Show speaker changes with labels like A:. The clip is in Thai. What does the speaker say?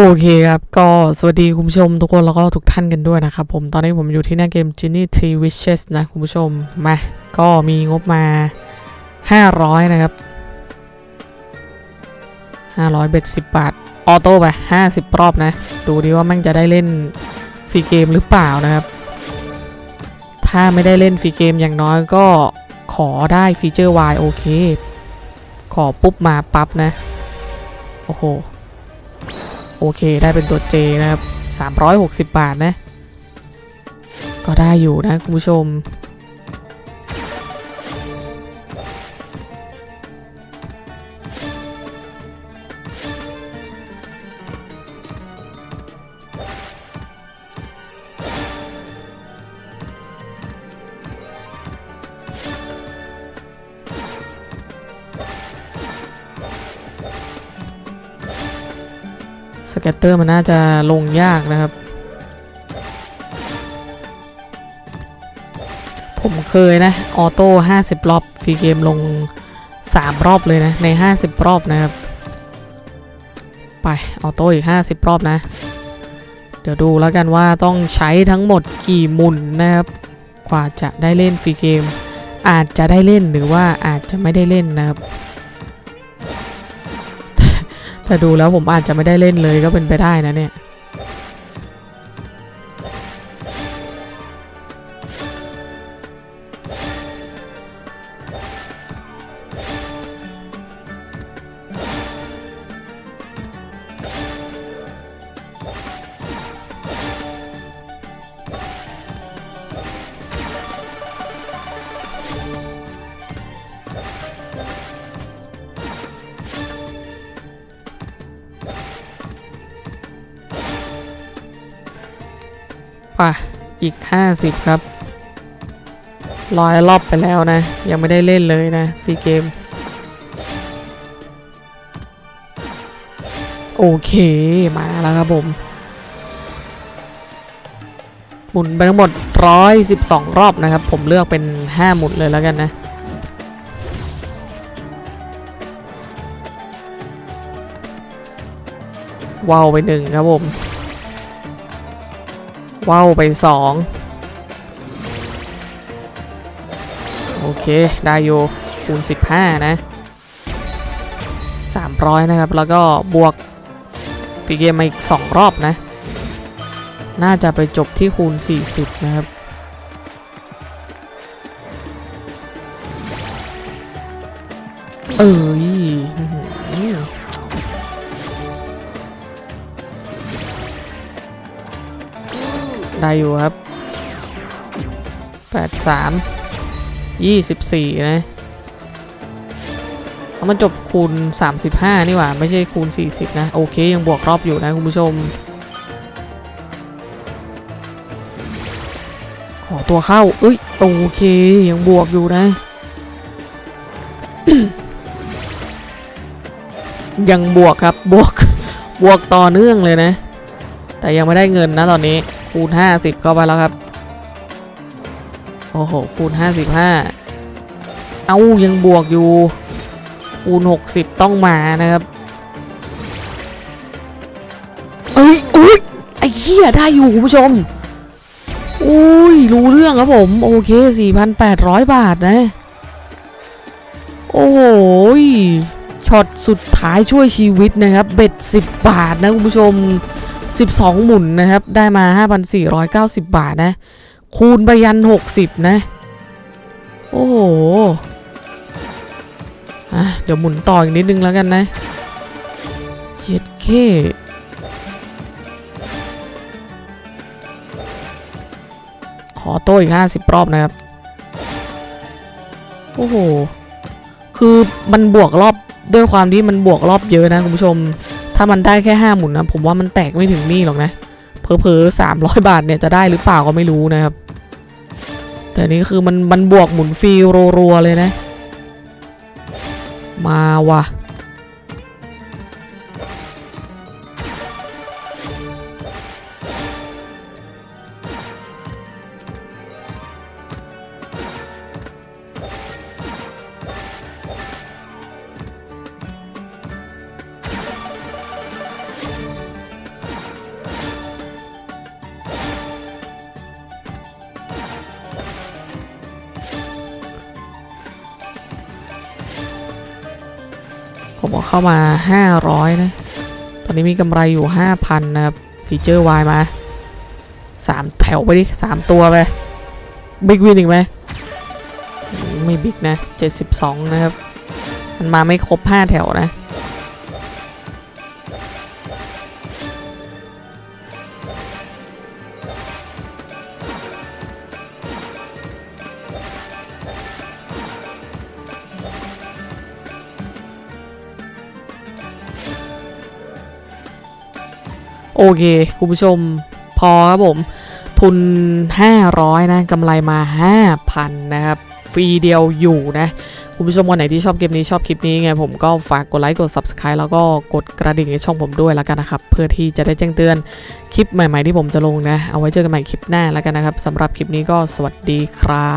A: โอเคครับ ก็สวัสดีคุณผู้ชมทุกคนแล้วก็ทุกท่านกันด้วยนะครับผมตอนนี้ผมอยู่ที่หน้าเกม Genie Tree Wishes นะคุณผู้ชม มา ก็มีงบมา 500 นะครับ 500 เบ็ด 10 บาท ออโต้ไป 50 รอบนะ ดูดีว่าม่งจะได้เล่นฟรีเกมหรือเปล่านะครับ ถ้าไม่ได้เล่นฟรีเกมอย่างน้อยก็ขอได้ฟีเจอร์ Y โอเค ขอปุ๊บมาปั๊บนะ โอ้โห โอเคได้เป็นตัว J นะครับ 360 บาทนะ ก็ได้อยู่นะคุณผู้ชม กตเตอร์มันน่าจะลงยากนะครับ ผมเคยนะ ออโต้ 50 รอบฟรีเกมลง 3 รอบเลยนะ ใน 50 รอบนะครับ ไป ออโต้อีก 50 รอบนะ เดี๋ยวดูแล้วกันว่าต้องใช้ทั้งหมดกี่หมุนนะครับกว่าจะได้เล่นฟรีเกม อาจจะได้เล่นหรือว่าอาจจะไม่ได้เล่นนะครับ แต่ดูแล้วผมอาจจะไม่ได้เล่นเลยก็เป็นไปได้นะเนี่ย ป่ะอีก 50 ครับร้อยรอบไปแล้วนะ ยังไม่ได้เล่นเลยนะฟรีเกม โอเคมาแล้วครับผม หมุนไปทั้งหมด 112 รอบนะครับ ผมเลือกเป็น 5 หมุนเลยแล้วกันนะว้าวไปหนึ่งครับผม ว้าวไปสองโอเค ได้อยู่คูณ 15 นะ 300 นะครับ แล้วก็บวกฟรีเกมมาอีก 2 รอบนะ น่าจะไปจบที่คูณ 40 นะครับเออ ได้อยู่ครับ 83 24 นะ เอามันจบคูณ 35 นี่หว่า ไม่ใช่คูณ 40 นะ โอเค ยังบวกรอบอยู่นะคุณผู้ชม ขอตัวเข้า เอ้ย โอเค ยังบวกอยู่นะ ยังบวกครับ บวก บวกต่อเนื่องเลยนะ แต่ยังไม่ได้เงินนะตอนนี้ คูณ 50 เข้าไปแล้วครับ โอ้โห คูณ 55 เอายังบวกอยู่ คูณ 60 ต้องมานะครับ เอ้ยอุ้ยไอ้เหี้ยได้อยู่คุณผู้ชม อุ้ย รู้เรื่องครับผม โอเค 4,800 บาทนะ โอ้โหช็อตสุดท้ายช่วยชีวิตนะครับ เบ็ด 10 บาทนะคุณผู้ชม 12 หมุนนะครับ ได้มา 5,490 บาทนะ คูณไปยัน 60 นะ โอ้โหอะเดี๋ยวหมุนต่ออีกนิดนึงแล้วกันนะเย็ดเคขอโต้อีก 50 รอบนะครับ โอ้โห คือมันบวกรอบด้วยความที่มันบวกรอบเยอะนะคุณผู้ชม ถ้ามันได้แค่ห้าหมุนนะผมว่ามันแตกไม่ถึงนี่หรอกนะเพอๆสามร้อยบาทเนี่ยจะได้หรือเปล่าก็ไม่รู้นะครับ แต่นี่คือมันมันบวกหมุนฟรีรัวๆเลยนะ มาว่ะ ผมก็เข้ามา 500 นะ ตอนนี้มีกำไรอยู่ 5,000 นะครับ ฟีเจอร์วายมา 3 แถวไปดิ 3 ตัวไปบิ๊กวินอีกไหม ไม่บิ๊กนะ 72 นะครับ มันมาไม่ครบ 5 แถวนะ โอเค คุณผู้ชมพอครับผม ทุน 500 นะกำไรมา 5,000 นะครับ ฟรีเดียวอยู่นะ คุณผู้ชมคนไหนที่ชอบเกมนี้ชอบคลิปนี้ไง ผมก็ฝากกดไลค์ กด Subscribe แล้วก็กดกระดิ่งในช่องผมด้วยแล้วกันนะครับ เพื่อที่จะได้แจ้งเตือนคลิปใหม่ ๆ ที่ผมจะลงนะ เอาไว้เจอกันใหม่คลิปหน้าแล้วกันนะครับสำหรับคลิปนี้ก็สวัสดีครับ